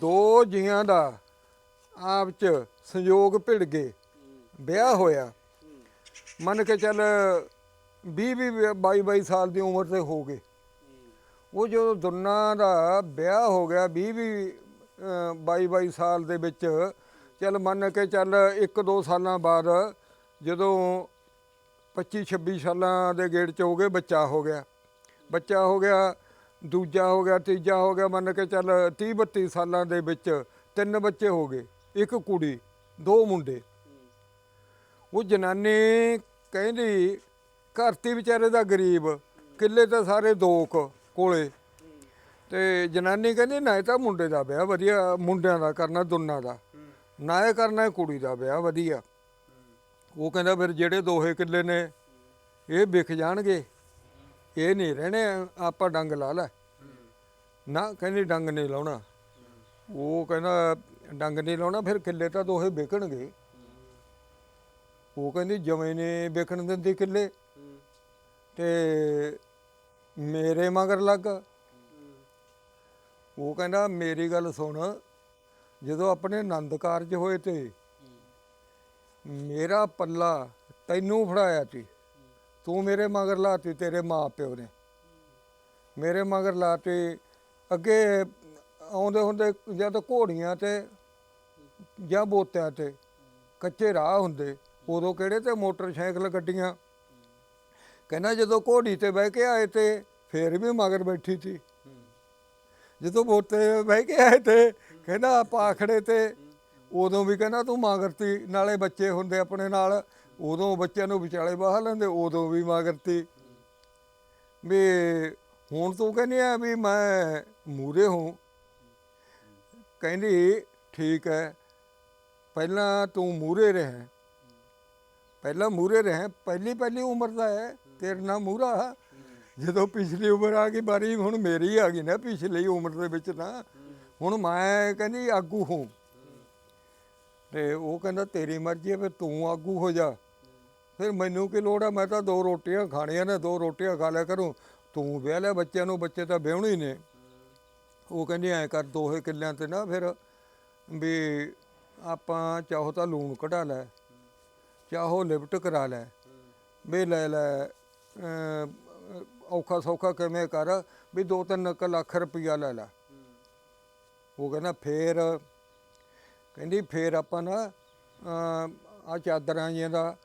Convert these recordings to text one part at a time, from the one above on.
ਦੋ ਜੀਆਂ ਦਾ ਆਪ ਚ ਸੰਯੋਗ ਭਿੜ ਗਏ, ਵਿਆਹ ਹੋਇਆ। ਮੰਨ ਕੇ ਚੱਲ 20 20 22 22 ਸਾਲ ਦੀ ਉਮਰ ਤੇ ਹੋ ਗਏ। ਉਹ ਜਦੋਂ ਦੋਨਾਂ ਦਾ ਵਿਆਹ ਹੋ ਗਿਆ 20 20 22 22 ਸਾਲ ਦੇ ਵਿੱਚ, ਚੱਲ ਮੰਨ ਕੇ ਚੱਲ 1 2 ਸਾਲਾਂ ਬਾਅਦ ਜਦੋਂ 25 26 ਸਾਲਾਂ ਦੇ ਗੇੜ ਚ ਹੋ ਗਏ, ਬੱਚਾ ਹੋ ਗਿਆ। ਬੱਚਾ ਹੋ ਗਿਆ ਦੂਜਾ ਹੋ ਗਿਆ, ਤੀਜਾ ਹੋ ਗਿਆ, ਮੰਨ ਕੇ ਚੱਲ 30 32 ਸਾਲਾਂ ਦੇ ਵਿੱਚ ਤਿੰਨ ਬੱਚੇ ਹੋ ਗਏ, ਇੱਕ ਕੁੜੀ, ਦੋ ਮੁੰਡੇ। ਉਹ ਜਨਾਨੀ ਕਹਿੰਦੀ, ਘਰ ਤੇ ਵਿਚਾਰੇ ਦਾ ਗਰੀਬ, ਕਿੱਲੇ ਤਾਂ ਸਾਰੇ ਦੋ ਕੁ ਕੋਲੇ। ਤੇ ਜਨਾਨੀ ਕਹਿੰਦੀ, ਨਾ, ਇਹ ਤਾਂ ਮੁੰਡੇ ਦਾ ਵਿਆਹ ਵਧੀਆ, ਮੁੰਡਿਆਂ ਦਾ ਕਰਨਾ, ਦੋਨਾਂ ਦਾ। ਨਾ ਇਹ ਕਰਨਾ ਕੁੜੀ ਦਾ ਵਿਆਹ ਵਧੀਆ। ਉਹ ਕਹਿੰਦਾ, ਫਿਰ ਜਿਹੜੇ ਦੋਹੇ ਕਿੱਲੇ ਨੇ, ਇਹ ਵਿਕ ਜਾਣਗੇ। ਇਹ ਨਹੀਂ ਰਹਿਣੇ, ਆਪਾਂ ਡੰਗ ਲਾ ਲੈ। ਨਾ ਕਹਿੰਦੀ ਡੰਗ ਨਹੀਂ ਲਾਉਣਾ। ਉਹ ਕਹਿੰਦਾ ਡੰਗ ਨਹੀਂ ਲਾਉਣਾ, ਫਿਰ ਕਿੱਲੇ ਤਾਂ ਦੋਹੇ ਵਿਕਣਗੇ। ਉਹ ਕਹਿੰਦੀ ਜਵੇਂ ਨੇ ਵਿਕਣ ਦਿੰਦੀ ਕਿੱਲੇ। ਤੇ ਮੇਰੇ ਮਗਰ ਲੱਗ। ਉਹ ਕਹਿੰਦਾ ਮੇਰੀ ਗੱਲ ਸੁਣ। ਜਦੋਂ ਆਪਣੇ ਆਨੰਦ ਕਾਰਜ ਹੋਏ ਤੇ ਮੇਰਾ ਪੱਲਾ ਤੈਨੂੰ ਫੜਾਇਆ ਸੀ ਤੂੰ ਮੇਰੇ ਮਗਰ ਲਾਤੀ, ਤੇਰੇ ਮਾਂ ਪਿਓ ਨੇ। ਮੇਰੇ ਮਗਰ ਲਾਤੀ ਅੱਗੇ ਆਉਂਦੇ ਹੁੰਦੇ ਜਾਂ ਤਾਂ ਘੋੜੀਆਂ ਤੇ ਜਾਂ ਬੋਤਿਆਂ ਤੇ ਕੱਚੇ ਰਾਹ ਹੁੰਦੇ, ਉਦੋਂ ਕਿਹੜੇ ਤੇ ਮੋਟਰਸਾਈਕਲ ਗੱਡੀਆਂ। ਕਹਿੰਦਾ ਜਦੋਂ ਘੋੜੀ ਤੇ ਬਹਿ ਕੇ ਆਏ ਤੇ ਫੇਰ ਵੀ ਮਗਰ ਬੈਠੀ ਸੀ। ਜਦੋਂ ਬੋਤੇ ਬਹਿ ਕੇ ਆਏ ਤੇ ਕਹਿੰਦਾ ਪਾਖੜੇ ਤੇ, ਉਦੋਂ ਵੀ ਕਹਿੰਦਾ ਤੂੰ ਮਗਰਤੀ ਨਾਲੇ ਬੱਚੇ ਹੁੰਦੇ ਆਪਣੇ ਨਾਲ, ਉਦੋਂ ਬੱਚਿਆਂ ਨੂੰ ਵਿਚਾਲੇ ਬਾਹਰ ਲੈਂਦੇ, ਉਦੋਂ ਵੀ ਮਗਰਤੀ ਵੀ ਹੁਣ ਤੂੰ ਕਹਿੰਦੀ ਆ ਵੀ ਮੈਂ ਮੂਰੇ ਹੋ ਕਹਿੰਦੀ, ਠੀਕ ਹੈ, ਪਹਿਲਾਂ ਤੂੰ ਮੂਰੇ ਰਹਿ। ਪਹਿਲਾਂ ਮੂਰੇ ਰਹਿ, ਪਹਿਲੀ ਪਹਿਲੀ ਉਮਰ ਦਾ ਹੈ, ਤੇਰੇ ਨਾਲ ਮੂਰਾ। ਜਦੋਂ ਪਿਛਲੀ ਉਮਰ ਆ ਗਈ ਬਾਰੀ, ਹੁਣ ਮੇਰੀ ਆ ਗਈ ਨਾ ਪਿਛਲੀ ਉਮਰ ਦੇ ਵਿੱਚ ਤਾਂ। ਹੁਣ ਮੈਂ ਕਹਿੰਦੀ ਆਗੂ ਹੂੰ ਤੇ ਉਹ ਕਹਿੰਦਾ, ਤੇਰੀ ਮਰਜ਼ੀ ਹੈ, ਫਿਰ ਤੂੰ ਆਗੂ ਹੋ ਜਾ। ਫਿਰ ਮੈਨੂੰ ਕੀ ਲੋੜ ਹੈ ਮੈਂ ਤਾਂ ਦੋ ਰੋਟੀਆਂ ਖਾਣੀਆਂ ਨੇ, ਦੋ ਰੋਟੀਆਂ ਖਾ ਲਿਆ ਕਰੂੰ। ਤੂੰ ਵਿਆਹ ਲੈ ਬੱਚਿਆਂ ਨੂੰ, ਬੱਚੇ ਤਾਂ ਵਿਆਹਣੇ ਹੀ ਨੇ। ਉਹ ਕਹਿੰਦੀ ਐ ਕਰ ਦੋਹੇ ਕਿੱਲਿਆਂ ਤੇ ਨਾ ਫਿਰ ਵੀ ਆਪਾਂ ਚਾਹੋ ਤਾਂ ਲੂਣ ਕਢਾ ਲੈ, ਚਾਹੋ ਲਿਫਟ ਕਰਾ ਲੈ, ਵੀ ਲੈ ਲੈ ਔਖਾ ਸੌਖਾ ਕਿਵੇਂ ਕਰ, ਵੀ 2-3 ਲੱਖ ਰੁਪਈਆ ਲੈ ਲੈ। ਉਹ ਕਹਿੰਦਾ ਫੇਰ, ਕਹਿੰਦੀ ਫੇਰ ਆਪਾਂ ਨਾ ਆ ਚਾਦਰਾਂ ਜੀਆਂ ਦਾ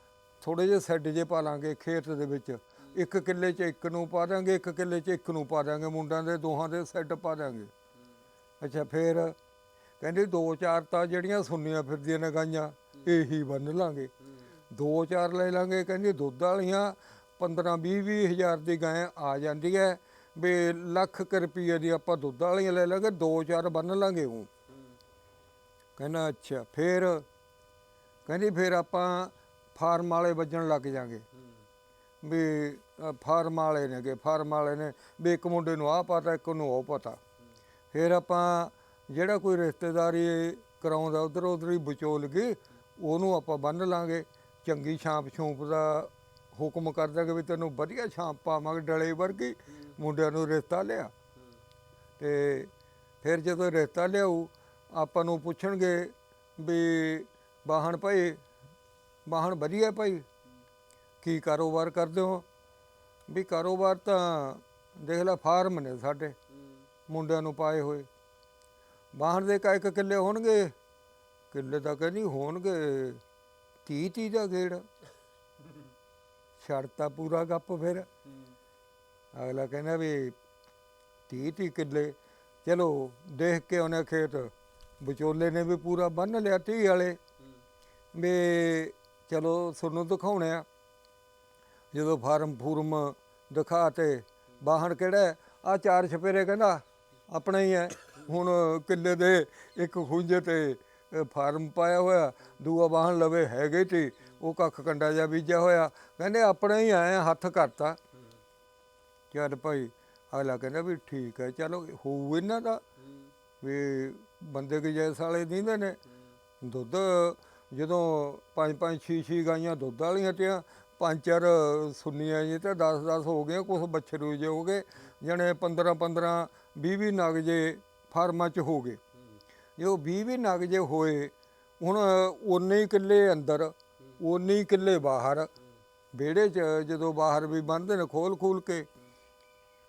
ਥੋੜੇ ਜਿਹੇ ਸੈੱਡ ਜੇ ਪਾ ਲਾਂਗੇ ਖੇਤ ਦੇ ਵਿੱਚ। ਇੱਕ ਕਿੱਲੇ 'ਚ ਇੱਕ ਨੂੰ ਪਾ ਦਾਂਗੇ ਇੱਕ ਕਿੱਲੇ 'ਚ ਇੱਕ ਨੂੰ ਪਾ ਦਾਂਗੇ ਮੁੰਡਿਆਂ ਦੇ ਦੋਹਾਂ ਦੇ ਸੈੱਡ ਪਾ ਦਾਂਗੇ ਅੱਛਾ, ਫੇਰ ਕਹਿੰਦੀ ਦੋ ਚਾਰ ਤਾਂ ਜਿਹੜੀਆਂ ਸੁੰਨੀਆਂ ਫਿਰਦੀਆਂ ਨੇ ਗਾਈਆਂ, ਇਹੀ ਬੰਨ ਲਾਂਗੇ। ਦੋ ਚਾਰ ਲੈ ਲਾਂਗੇ, ਕਹਿੰਦੀ ਦੁੱਧ ਵਾਲੀਆਂ 15 20 20 ਹਜ਼ਾਰ ਦੀ ਗਾਂ ਆ ਜਾਂਦੀ ਹੈ ਵੀ ਲੱਖ ਕੁ ਰੁਪਈਏ ਦੀ ਆਪਾਂ ਦੁੱਧ ਵਾਲੀਆਂ ਲੈ ਲਾਂਗੇ, ਦੋ ਚਾਰ ਬੰਨ ਲਾਂਗੇ ਉਹ ਕਹਿੰਦਾ ਅੱਛਾ, ਫੇਰ ਕਹਿੰਦੀ ਫੇਰ ਆਪਾਂ ਫਾਰਮ ਵਾਲੇ ਵੱਜਣ ਲੱਗ ਜਾਾਂਗੇ। ਵੀ ਫਾਰਮ ਵਾਲੇ ਨੇਗੇ ਫਾਰਮ ਵਾਲੇ ਨੇ ਵੀ ਇੱਕ ਮੁੰਡੇ ਨੂੰ ਆਹ ਪਤਾ, ਇੱਕ ਨੂੰ ਉਹ ਪਤਾ। ਫਿਰ ਆਪਾਂ ਜਿਹੜਾ ਕੋਈ ਰਿਸ਼ਤੇਦਾਰੀ ਕਰਾਉਂਦਾ, ਉਧਰ ਉਧਰ ਹੀ ਵਿਚੋਲ ਗਏ ਉਹਨੂੰ ਆਪਾਂ ਬੰਨ ਲਾਂਗੇ। ਚੰਗੀ ਛਾਂਪ ਛੂਪ ਦਾ ਹੁਕਮ ਕਰ ਦਾਂਗੇ ਵੀ ਤੈਨੂੰ ਵਧੀਆ ਛਾਂਪ ਪਾਵਾਂਗੇ, ਡਲੇ ਵਰਗੀ। ਮੁੰਡਿਆਂ ਨੂੰ ਰਿਸ਼ਤਾ ਲਿਆ। ਤੇ ਫਿਰ ਜਦੋਂ ਰਿਸ਼ਤਾ ਲਿਆਊ, ਆਪਾਂ ਨੂੰ ਪੁੱਛਣਗੇ ਵੀ ਬਾਹਣ ਭਾਈ ਬਾਹਣ ਵਧੀਆ ਭਾਈ? ਕੀ ਕਾਰੋਬਾਰ ਕਰਦੇ ਹੋ? ਵੀ ਕਾਰੋਬਾਰ ਤਾਂ ਦੇਖ ਲੈ ਫਾਰਮ ਨੇ ਸਾਡੇ। ਮੁੰਡਿਆਂ ਨੂੰ ਪਾਏ ਹੋਏ। ਬਾਹਰ ਦੇ ਕਾ ਕਿੱਲੇ ਹੋਣਗੇ? ਕਿੱਲੇ ਤਾਂ ਕਹਿੰਦੀ ਹੋਣਗੇ। 30 30 ਦਾ ਗੇੜ। ਛੜਤਾ ਪੂਰਾ ਗੱਪ ਫਿਰ। ਅਗਲਾ ਕਹਿੰਦਾ ਵੀ 30 30 ਕਿੱਲੇ। ਚਲੋ, ਦੇਖ ਕੇ ਉਹਨੇ ਖੇਤ। ਵਿਚੋਲੇ ਨੇ ਵੀ ਪੂਰਾ ਬੰਨ ਲਿਆ 30 ਵਾਲੇ। ਵੀ ਚਲੋ, ਤੁਹਾਨੂੰ ਦਿਖਾਉਣੇ ਆ ਜਦੋਂ ਫਾਰਮ ਫੂਰਮ ਦਿਖਾ ਤੇ ਬਾਹਣ ਕਿਹੜਾ ਆ ਚਾਰ ਛਪੇਰੇ ਕਹਿੰਦਾ, ਆਪਣਾ ਹੀ ਹੈ। ਹੁਣ ਕਿੱਲੇ ਦੇ ਇੱਕ ਖੁੰਝੇ ਤੇ ਫਾਰਮ ਪਾਇਆ ਹੋਇਆ, ਦੂਆ ਬਾਹਣ ਲਵੇ ਹੈਗੇ ਤੇ ਉਹ ਕੱਖ ਕੰਡਾ ਜਿਹਾ ਬੀਜਿਆ ਹੋਇਆ। ਕਹਿੰਦੇ, ਆਪਣਾ ਹੀ ਆਏ ਹੱਥ ਕਰਤਾ। ਚੱਲ ਭਾਈ, ਅਗਲਾ ਕਹਿੰਦਾ ਵੀ ਠੀਕ ਹੈ, ਚਲੋ ਹੋਊ ਇਹਨਾਂ ਦਾ। ਵੀ ਬੰਦੇ ਕੇ ਜੈਸ ਵਾਲੇ ਦਿੰਦੇ ਨੇ। ਦੁੱਧ, ਜਦੋਂ ਪੰਜ ਪੰਜ ਛੇ ਛੇ ਗਾਈਆਂ ਦੁੱਧ ਵਾਲੀਆਂ ਤੇ ਪੰਚਰ ਚਾਰ ਸੁੰਨੀਆਂ ਜੀ ਤੇ 10 10 ਹੋ ਗਏ ਕੁਝ ਬੱਛਰੂ ਜੇ ਹੋ ਗਏ, ਜਣੇ 15 15 20 20 ਨਗ ਜੇ ਫਾਰਮਾਂ ਚ ਹੋ ਗਏ। ਜੋ 20 ਵੀ ਨਗ ਜੇ ਹੋਏ, ਹੁਣ ਉਨੇ ਹੀ ਕਿੱਲੇ ਅੰਦਰ ਉਨੇ ਹੀ ਕਿੱਲੇ ਬਾਹਰ, ਵਿਹੜੇ 'ਚ ਜਦੋਂ ਬਾਹਰ ਵੀ ਬੰਨਦੇ ਨੇ ਖੋਲ ਖੂਲ ਕੇ,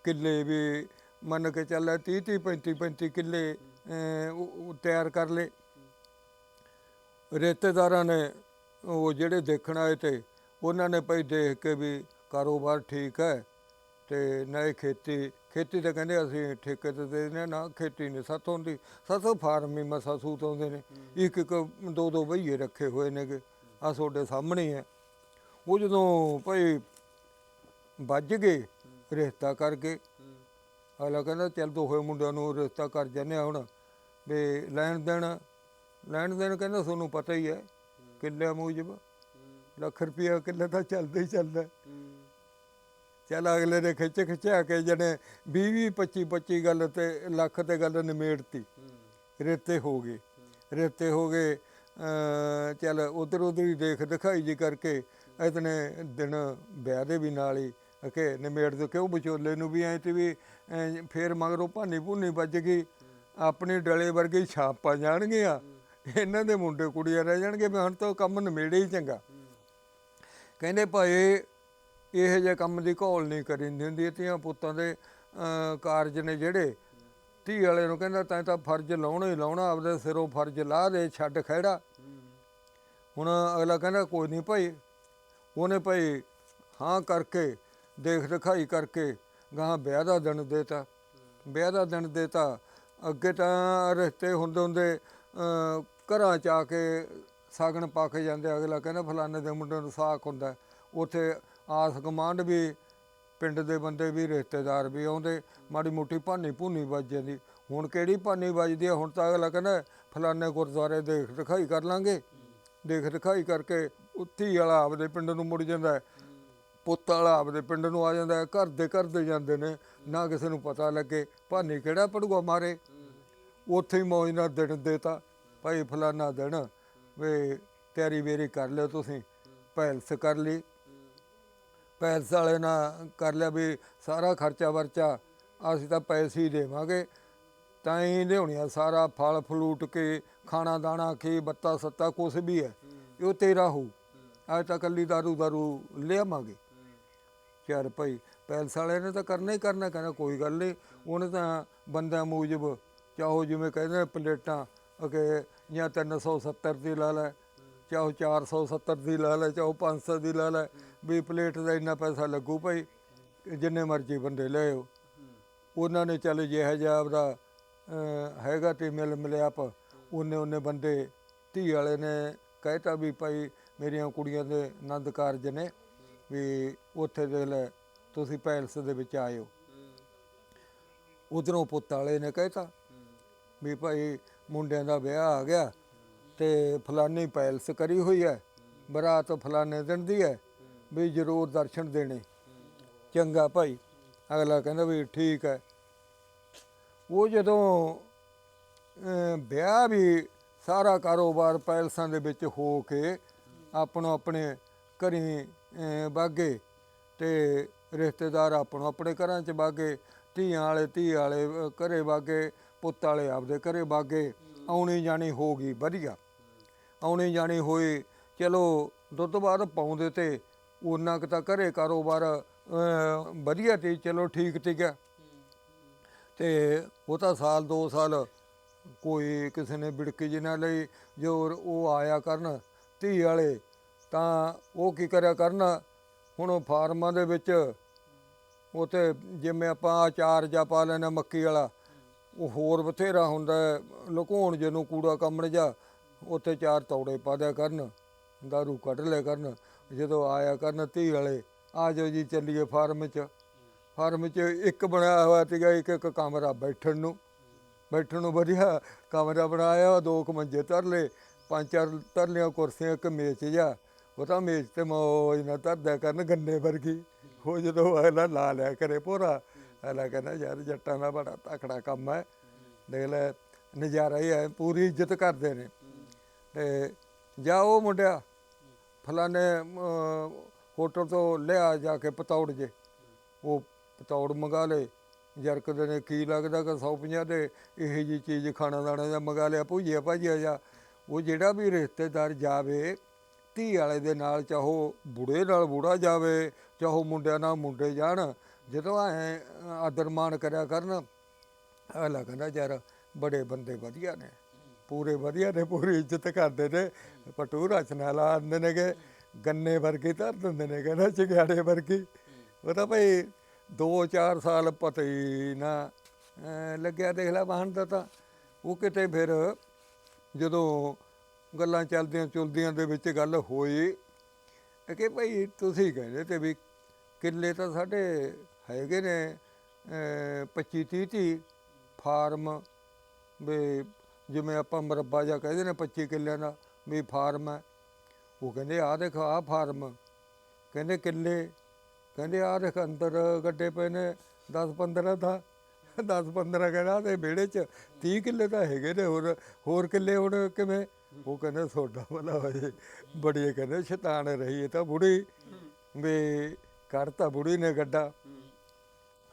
ਕਿੱਲੇ ਵੀ ਮੰਨ ਕੇ ਚੱਲ 30 30 35 35 ਕਿੱਲੇ ਤਿਆਰ ਕਰ ਲਏ। ਰਿਸ਼ਤੇਦਾਰਾਂ ਨੇ ਉਹ ਜਿਹੜੇ ਦੇਖਣ ਆਏ ਤੇ ਉਹਨਾਂ ਨੇ ਭਾਈ ਦੇਖ ਕੇ ਵੀ ਕਾਰੋਬਾਰ ਠੀਕ ਹੈ ਤੇ ਨਾ ਇਹ ਖੇਤੀ ਖੇਤੀ ਤਾਂ ਕਹਿੰਦੇ ਅਸੀਂ ਠੇਕੇ ਤੇ ਦੇ ਦਿੰਦੇ ਨਾ ਖੇਤੀ ਨਹੀਂ ਸਾਥੋਂ ਦੀ ਸਾਥੋਂ ਫਾਰਮ ਹੀ ਮਸਾ ਸੂਤ ਆਉਂਦੇ ਨੇ। ਇੱਕ ਇੱਕ ਦੋ ਦੋ ਬਈਏ ਰੱਖੇ ਹੋਏ ਨੇਗੇ। ਆ ਤੁਹਾਡੇ ਸਾਹਮਣੇ ਹੀ। ਹੈ ਉਹ ਜਦੋਂ ਭਾਈ ਵੱਜ ਗਏ ਰਿਸ਼ਤਾ ਕਰਕੇ। ਅਗਲਾ ਕਹਿੰਦਾ ਚੱਲ ਦੋਹੇ ਮੁੰਡਿਆਂ ਨੂੰ ਰਿਸ਼ਤਾ ਕਰ ਜੰਨੇ ਹੁਣ। ਵੀ ਲੈਣ ਦੇਣ ਲੈਣ ਦੇਣ ਕਹਿੰਦਾ ਤੁਹਾਨੂੰ ਪਤਾ ਹੀ ਹੈ। ਕਿੱਲੇ ਮੂਜਬ। ਲੱਖ ਰੁਪਇਆ ਕਿੱਲੇ ਤਾਂ ਚੱਲਦਾ ਹੀ ਚੱਲਦਾ। ਚੱਲ ਅਗਲੇ ਨੇ ਖਿੱਚ ਖਿਚਾ ਕੇ ਜਣੇ 20 20 25 25 ਗੱਲ ਤੇ ਲੱਖ ਤੇ ਗੱਲ ਨਿਮੇੜਤੀ। ਰੇਤੇ ਹੋ ਗਏ। ਰੇਤੇ ਹੋ ਗਏ ਚੱਲ ਉਧਰ ਉਧਰ ਹੀ ਦੇਖ ਦਿਖਾਈ ਜੀ ਕਰਕੇ ਇਤਨੇ ਦਿਨ ਵਿਆਹ ਦੇ ਵੀ ਨਾਲ ਹੀ ਕਿ ਨਿਮੇੜ ਦੇ ਕਿਉਂ ਵਿਚੋਲੇ ਨੂੰ ਵੀ ਐ ਤੇ ਵੀ ਫੇਰ ਮਗਰੋਂ ਭਾਨੀ ਭੁੰਨੀ ਵੱਜ ਗਈ। ਆਪਣੀ ਡਲੇ ਵਰਗੀ ਛਾਪਾਂ ਜਾਣਗੀਆਂ। ਇਹਨਾਂ ਦੇ ਮੁੰਡੇ ਕੁੜੀਆਂ ਰਹਿ ਜਾਣਗੇ ਵੀ ਹੁਣ ਤਾਂ ਕੰਮ ਨਿਮੇੜੇ ਹੀ ਚੰਗਾ। ਕਹਿੰਦੇ ਭਾਈ, ਇਹ ਜੇ ਕੰਮ ਦੀ ਘੋਲ ਨਹੀਂ ਕਰੀਂਦੀ ਹੁੰਦੀ ਧੀਆਂ ਪੁੱਤਾਂ ਦੇ ਕਾਰਜ ਨੇ ਜਿਹੜੇ, ਧੀ ਵਾਲੇ ਨੂੰ ਕਹਿੰਦਾ ਤੈਂ ਤਾਂ ਫਰਜ਼ ਲਾਉਣਾ ਹੀ ਲਾਉਣਾ, ਆਪਦੇ ਸਿਰੋਂ ਫਰਜ਼ ਲਾ ਦੇ, ਛੱਡ ਖਹਿੜਾ। ਹੁਣ ਅਗਲਾ ਕਹਿੰਦਾ ਕੋਈ ਨਹੀਂ ਭਾਈ, ਉਹਨੇ ਭਾਈ, ਹਾਂ ਕਰਕੇ, ਦੇਖ ਦਿਖਾਈ ਕਰਕੇ ਗਾਂ ਵਿਆਹ ਦਾ ਦਿਨ ਦੇਤਾ। ਵਿਆਹ ਦਾ ਦਿਨ ਦੇਤਾ, ਅੱਗੇ ਤਾਂ ਰਿਸ਼ਤੇ ਹੁੰਦੇ ਹੁੰਦੇ ਘਰਾਂ ਚ ਆ ਕੇ ਸਾਗਣ ਪਾ ਕੇ ਜਾਂਦੇ ਅਗਲਾ ਕਹਿੰਦਾ ਫਲਾਣੇ ਦੇ ਮੁੰਡੇ ਨੂੰ ਸਾਕ ਹੁੰਦਾ ਉੱਥੇ ਆਸ ਕਮਾਂਡ ਵੀ, ਪਿੰਡ ਦੇ ਬੰਦੇ ਵੀ, ਰਿਸ਼ਤੇਦਾਰ ਵੀ ਆਉਂਦੇ, ਮਾੜੀ ਮੋਟੀ ਭਾਨੀ ਭੂਨੀ ਵੱਜ ਜਾਂਦੀ। ਹੁਣ ਕਿਹੜੀ ਭਾਨੀ ਵੱਜਦੀ ਹੈ ਹੁਣ ਤਾਂ ਅਗਲਾ ਕਹਿੰਦਾ ਫਲਾਣੇ ਗੁਰਦੁਆਰੇ ਦੇਖ ਦਿਖਾਈ ਕਰ ਲਾਂਗੇ। ਦੇਖ ਦਿਖਾਈ ਕਰਕੇ ਉੱਥੀ ਵਾਲਾ ਆਪਦੇ ਪਿੰਡ ਨੂੰ ਮੁੜ ਜਾਂਦਾ ਪੁੱਤ ਵਾਲਾ ਆਪਦੇ ਪਿੰਡ ਨੂੰ ਆ ਜਾਂਦਾ ਹੈ। ਘਰ ਦੇ ਘਰ ਦੇ ਜਾਂਦੇ ਨੇ। ਨਾ ਕਿਸੇ ਨੂੰ ਪਤਾ ਲੱਗੇ, ਭਾਨੀ ਕਿਹੜਾ ਪੜੂਆ ਮਾਰੇ? ਉੱਥੇ ਹੀ ਮੌਜ ਨਾਲ ਦਿਨ ਦੇਤਾ, ਭਾਈ ਫਲਾਨਾ ਦਿਨ ਵੀ ਤਿਆਰੀ ਵੇਰੀ ਕਰ ਲਿਓ ਤੁਸੀਂ ਪੈਲਸ ਕਰ ਲਈ। ਪੈਲਸ ਵਾਲੇ ਨਾਲ ਕਰ ਲਿਆ ਵੀ ਸਾਰਾ ਖਰਚਾ ਵਰਚਾ, ਅਸੀਂ ਤਾਂ ਪੈਸੇ ਹੀ ਦੇਵਾਂਗੇ। ਤਾਂ ਹੀ ਲਿਆਉਣੀਆਂ ਸਾਰਾ ਫਲ ਫਲੂਟ ਕੇ, ਖਾਣਾ ਦਾਣਾ ਕੀ, ਬੱਤਾ ਸੱਤਾ ਕੁਛ ਵੀ ਹੈ ਉਹ ਤੇਰਾ ਹੋ ਅੱਜ ਤਾਂ ਕੱਲੀ ਦਾਰੂ ਦਾਰੂ ਲਿਆਵਾਂਗੇ। ਚਾਰ ਭਾਈ ਪੈਲਸ ਵਾਲੇ ਨੇ ਤਾਂ ਕਰਨਾ ਹੀ ਕਰਨਾ, ਕਹਿੰਦਾ ਕੋਈ ਗੱਲ ਨਹੀਂ ਉਹਨੇ ਤਾਂ ਬੰਦਿਆਂ ਮੂਜਬ ਚਾਹੋ ਜਿਵੇਂ ਕਹਿੰਦੇ ਪਲੇਟਾਂ ਅਗੇ ਜਾਂ 370 ਦੀ ਲਾ ਲੈ ਚਾਹੋ 470 ਦੀ ਲਾ ਲੈ ਚਾਹੋ 500 ਦੀ ਲਾ ਲੈ ਵੀ ਪਲੇਟ ਦਾ ਇੰਨਾ ਪੈਸਾ ਲੱਗੂ ਭਾਈ ਜਿੰਨੇ ਮਰਜ਼ੀ ਬੰਦੇ ਲਿਆਓ ਉਹਨਾਂ ਨੇ ਚੱਲ ਜਿਹਾ ਜਿਹਾ ਆਪਦਾ ਹੈਗਾ ਤੇ ਮਿਲ ਮਿਲਿਆਪ ਉਹਨੇ ਉਹਨੇ ਬੰਦੇ ਧੀ ਵਾਲੇ ਨੇ ਕਹਿਤਾ ਵੀ ਭਾਈ ਮੇਰੀਆਂ ਕੁੜੀਆਂ ਦੇ ਆਨੰਦ ਕਾਰਜ ਨੇ ਵੀ ਉੱਥੇ ਦੇ ਲੈ ਤੁਸੀਂ ਪੈਲਸ ਦੇ ਵਿੱਚ ਆਇਓ। ਉਧਰੋਂ ਪੁੱਤ ਵਾਲੇ ਨੇ ਕਹਿਤਾ ਵੀ ਭਾਈ ਮੁੰਡਿਆਂ ਦਾ ਵਿਆਹ ਆ ਗਿਆ ਤੇ ਫਲਾਨੀ ਪੈਲਸ ਕਰੀ ਹੋਈ ਹੈ ਬਰਾਤ ਫਲਾਨੇ ਦਿਨ ਦੀ ਹੈ ਵੀ ਜ਼ਰੂਰ ਦਰਸ਼ਨ ਦੇਣੇ। ਚੰਗਾ ਭਾਈ ਅਗਲਾ ਕਹਿੰਦਾ ਵੀ ਠੀਕ ਹੈ। ਉਹ ਜਦੋਂ ਵਿਆਹ ਵੀ ਸਾਰਾ ਕਾਰੋਬਾਰ ਪੈਲਸਾਂ ਦੇ ਵਿੱਚ ਹੋ ਕੇ ਆਪਣੋ ਆਪਣੇ ਘਰੀ ਅਹ, ਬਾਗੇ ਤੇ ਰਿਸ਼ਤੇਦਾਰ ਆਪਣੋ ਆਪਣੇ ਘਰਾਂ 'ਚ ਬਾਗੇ ਧੀਆਂ ਵਾਲੇ ਧੀ ਵਾਲੇ ਅਹ, ਘਰੇ ਬਾਗੇ ਪੁੱਤ ਵਾਲੇ ਆਪਦੇ ਘਰੇ ਬਾਗੇ, ਆਉਣੀ ਜਾਣੀ ਹੋ ਗਈ ਵਧੀਆ। ਆਉਣੀ ਜਾਣੀ ਹੋਈ, ਚਲੋ ਦੁੱਧ ਬਾਅਦ ਪਾਉਂਦੇ ਤੇ ਉਹਨਾਂ ਕੁ ਤਾਂ ਘਰੇ ਕਾਰੋਬਾਰ ਵਧੀਆ ਤੇ ਚਲੋ ਠੀਕ ਟਿਕਿਆ ਤੇ ਉਹ ਤਾਂ ਸਾਲ, ਦੋ ਸਾਲ ਕੋਈ ਕਿਸੇ ਨੇ ਬਿੜਕੀ ਜੀ ਲਈ, ਜੋ ਉਹ ਆਇਆ ਕਰਨ ਧੀ ਵਾਲੇ, ਤਾਂ ਉਹ ਕੀ ਕਰਿਆ ਕਰਨ? ਹੁਣ ਫਾਰਮਾਂ ਦੇ ਵਿੱਚ ਉਤੇ ਜਿਵੇਂ ਆਪਾਂ ਅਚਾਰ ਜਾਂ ਪਾ ਲੈਣਾ ਮੱਕੀ ਵਾਲਾ ਉਹ ਹੋਰ ਬਥੇਰਾ ਹੁੰਦਾ ਹੈ, ਲੁਕਾਉਣ ਜਿਹਨੂੰ ਕੂੜਾ ਕੰਮਣ ਜਾ ਉੱਥੇ ਚਾਰ ਤੌੜੇ ਪਾ ਦਿਆ ਕਰਨ ਦਾਰੂ ਕੱਢ ਲਿਆ ਕਰਨ ਜਦੋਂ ਆਇਆ ਕਰਨ ਧੀ ਵਾਲੇ ਆ ਜਾਓ ਜੀ ਚੱਲੀਏ ਫਾਰਮ 'ਚ। ਫਾਰਮ 'ਚ ਇੱਕ ਬਣਾਇਆ ਹੋਇਆ ਸੀਗਾ ਇੱਕ ਇੱਕ ਕਮਰਾ ਬੈਠਣ ਨੂੰ। ਬੈਠਣ ਨੂੰ ਵਧੀਆ ਕਮਰਾ ਬਣਾਇਆ ਹੋਇਆ, ਦੋ ਕੁ ਮੰਜੇ ਧਰਲੇ ਪੰਜ ਚਾਰ ਧਰਲੀਆਂ ਕੁਰਸੀਆਂ ਇੱਕ ਮੇਜ਼ ਜਾ ਉਹ ਤਾਂ ਮੇਜ਼ ਤੇ ਮੌਜ ਨਾਲ ਧਰਦਿਆ ਕਰਨ ਗੰਨੇ ਵਰਗੀ। ਉਹ ਜਦੋਂ ਅਗਲਾ ਲਾ ਲਿਆ ਕਰੇ ਪੂਰਾ ਅਗਲਾ ਕਹਿੰਦਾ ਯਾਰ ਜੱਟਾਂ ਦਾ ਬੜਾ ਤਕੜਾ ਕੰਮ ਹੈ। ਦੇਖ ਲੈ, ਨਜ਼ਾਰਾ ਹੀ ਹੈ, ਪੂਰੀ ਇੱਜ਼ਤ ਕਰਦੇ ਨੇ। ਤੇ ਜਾ ਉਹ ਮੁੰਡਿਆ, ਫਲਾਣੇ ਹੋਟਲ ਤੋਂ ਲਿਆ ਜਾ ਕੇ ਪਤੌੜ ਜੇ। ਉਹ ਪਤੌੜ ਮੰਗਾ ਲਏ ਜਰਕਦੇ ਨੇ ਕੀ ਲੱਗਦਾ ਕਿ 150 ਦੇ ਇਹੋ ਜੀ ਚੀਜ਼ ਖਾਣਾ ਦਾਣਾ ਜਾਂ ਮੰਗਾ ਲਿਆ, ਭੁਜੀਆ ਭਾਜੀਆ ਜਾਂ ਉਹ ਜਿਹੜਾ ਵੀ ਰਿਸ਼ਤੇਦਾਰ ਜਾਵੇ, ਧੀ ਵਾਲੇ ਦੇ ਨਾਲ ਚਾਹੋ ਬੁੜੇ ਨਾਲ ਬੁੜਾ ਜਾਵੇ, ਚਾਹੋ ਮੁੰਡਿਆਂ ਨਾਲ ਮੁੰਡੇ ਜਾਣ ਜਦੋਂ ਐ ਆਦਰ ਮਾਣ ਕਰਿਆ ਕਰਨ, ਅਗਲਾ ਕਹਿੰਦਾ, ਯਾਰ, ਬੜੇ ਬੰਦੇ ਵਧੀਆ ਨੇ। ਪੂਰੇ ਵਧੀਆ ਨੇ, ਪੂਰੀ ਇੱਜ਼ਤ ਕਰਦੇ ਨੇ। ਪਟੂ ਰਚਨਾ ਲਾ ਆਂਦੇ ਨੇ ਕਿ ਗੰਨੇ ਵਰਗੇ ਧਰ ਦਿੰਦੇ ਨੇ, ਕਹਿੰਦਾ, ਚਿਗਾੜੇ ਵਰਗੀ। ਉਹ ਤਾਂ ਭਾਈ 2-4 ਸਾਲ ਪਤਾ ਹੀ ਨਾ ਲੱਗਿਆ, ਦੇਖ ਲੈ ਵਾਹਨ ਦਾ ਤਾਂ। ਉਹ ਕਿਤੇ ਫਿਰ ਜਦੋਂ ਗੱਲਾਂ ਚੱਲਦੀਆਂ ਚੁਲਦੀਆਂ ਦੇ ਵਿੱਚ ਗੱਲ ਹੋਈ ਕਿ ਭਾਈ ਤੁਸੀਂ ਕਹਿੰਦੇ ਤੇ ਵੀ ਕਿੱਲੇ ਤਾਂ ਸਾਡੇ ਹੈਗੇ ਨੇ 25 30 30 ਫਾਰਮ ਵੀ ਜਿਵੇਂ ਆਪਾਂ ਮਰੱਬਾ ਜਾਂ ਕਹਿੰਦੇ ਨੇ 25 ਕਿੱਲਿਆਂ ਦਾ ਵੀ ਫਾਰਮ ਹੈ। ਉਹ ਕਹਿੰਦੇ ਆਹ ਦੇਖ ਆਹ ਫਾਰਮ। ਕਹਿੰਦੇ ਕਿੱਲੇ, ਕਹਿੰਦੇ ਆਹ ਦੇਖ ਅੰਦਰ ਗੱਡੇ ਪਏ ਨੇ 10 15 ਦਾ। 10 15 ਕਹਿੰਦਾ ਤੇ ਵਿਹੜੇ ਚ 30 ਕਿੱਲੇ ਤਾਂ ਹੈਗੇ ਨੇ ਹੋਰ ਹੋਰ ਕਿੱਲੇ ਹੁਣ ਕਿਵੇਂ? ਉਹ ਕਹਿੰਦੇ ਸੋਡਾ ਭਲਾ ਹੋਏ ਬੜੀ ਕਹਿੰਦੇ ਸ਼ੈਤਾਨ ਰਹੀ ਇਹ ਤਾਂ ਬੁੜੀ। ਵੀ ਕਰਤਾ ਬੁੜੀ ਨੇ ਗੱਡਾ।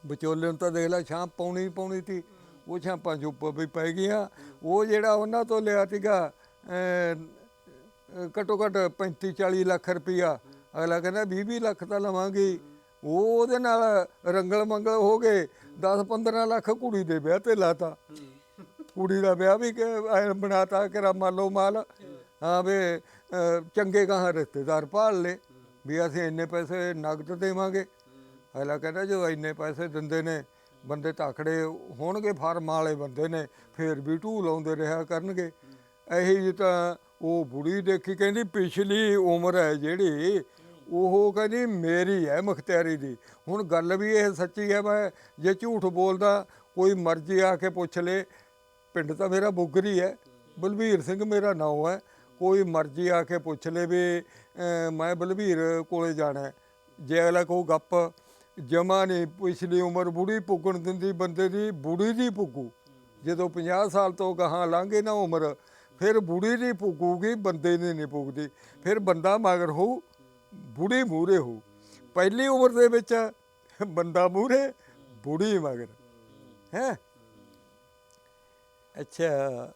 ਵਿਚੋਲੇ ਨੂੰ ਤਾਂ ਦੇਖ ਲੈ ਛਾਂ ਪਾਉਣੀ ਪਾਉਣੀ ਸੀ। ਉਹ ਛਾਂਪਾਂ ਚੁੱਪ ਵੀ ਪੈ ਗਈਆਂ। ਉਹ ਜਿਹੜਾ ਉਹਨਾਂ ਤੋਂ ਲਿਆ ਸੀਗਾ ਅਮ, ਅਹ, ਘੱਟੋ ਘੱਟ 35 40 ਲੱਖ ਰੁਪਈਆ। ਅਗਲਾ ਕਹਿੰਦਾ 20 20 ਲੱਖ ਤਾਂ ਲਵਾਂਗੇ। ਉਹ ਉਹਦੇ ਨਾਲ ਰੰਗਲ ਮੰਗਲ ਹੋ ਗਏ। 10 15 ਲੱਖ ਕੁੜੀ ਦੇ ਵਿਆਹ ਤੇ ਲਾਤਾ। ਕੁੜੀ ਦਾ ਵਿਆਹ ਵੀ ਕਿ ਐਂ ਬਣਾਤਾ ਕਿ ਮੰਨ ਮਾਲ ਹਾਂ ਵੀ ਚੰਗੇ ਗਾਹਾਂ ਰਿਸ਼ਤੇਦਾਰ ਭਾਲ ਲੈ ਵੀ ਅਸੀਂ ਇੰਨੇ ਪੈਸੇ ਨਗਦ ਦੇਵਾਂਗੇ। ਅਗਲਾ ਕਹਿੰਦਾ ਜੋ ਇੰਨੇ ਪੈਸੇ ਦਿੰਦੇ ਨੇ, ਬੰਦੇ ਤਾਕੜੇ ਹੋਣਗੇ, ਫਾਰਮ ਵਾਲੇ ਬੰਦੇ ਨੇ, ਫੇਰ ਵੀ ਢੂ ਲਾਉਂਦੇ ਰਿਹਾ ਕਰਨਗੇ। ਇਹੀ ਜਿਹੀ ਤਾਂ ਉਹ ਬੁੜੀ ਦੇਖੀ, ਕਹਿੰਦੀ ਪਿਛਲੀ ਉਮਰ ਹੈ ਜਿਹੜੀ, ਉਹ ਕਹਿੰਦੀ ਮੇਰੀ ਹੈ ਮੁਖਤਿਆਰੀ ਦੀ। ਹੁਣ ਗੱਲ ਵੀ ਇਹ ਸੱਚੀ ਹੈ, ਮੈਂ ਜੇ ਝੂਠ ਬੋਲਦਾ, ਕੋਈ ਮਰਜ਼ੀ ਆ ਕੇ ਪੁੱਛ ਲੇ, ਪਿੰਡ ਤਾਂ ਮੇਰਾ ਬੁੱਗਰੀ ਹੈ ਬਲਵੀਰ ਸਿੰਘ ਮੇਰਾ ਨਾਮ ਹੈ, ਕੋਈ ਮਰਜ਼ੀ ਆ ਕੇ ਪੁੱਛ ਲੇ ਵੀ ਮੈਂ ਬਲਵੀਰ ਕੋਲੇ ਜਾਣਾ ਜੇ ਅਗਲਾ ਕਹੂ ਗੱਪ ਜਮਾ ਨਹੀਂ, ਪਿਛਲੀ ਉਮਰ ਬੁੜੀ ਪੁੱਗਣ ਦਿੰਦੀ ਬੰਦੇ ਦੀ, ਬੁੜੀ ਦੀ ਪੁੱਗੂ ਜਦੋਂ 50 ਸਾਲ ਤੋਂ ਗਾਹਾਂ ਲੰਘੇ ਨਾ ਉਮਰ, ਫਿਰ ਬੁੜੀ ਦੀ ਪੁੱਗੂਗੀ ਬੰਦੇ ਦੀ ਨਹੀਂ ਪੁੱਗਦੀ ਫਿਰ ਬੰਦਾ ਮਗਰ ਹੋਊ, ਬੁੜੀ ਮੂਰੇ ਹੋਊ। ਪਹਿਲੀ ਉਮਰ ਦੇ ਵਿੱਚ ਬੰਦਾ ਮੂਰੇ ਬੁੜੀ ਮਗਰ। ਹੈ? ਅੱਛਾ।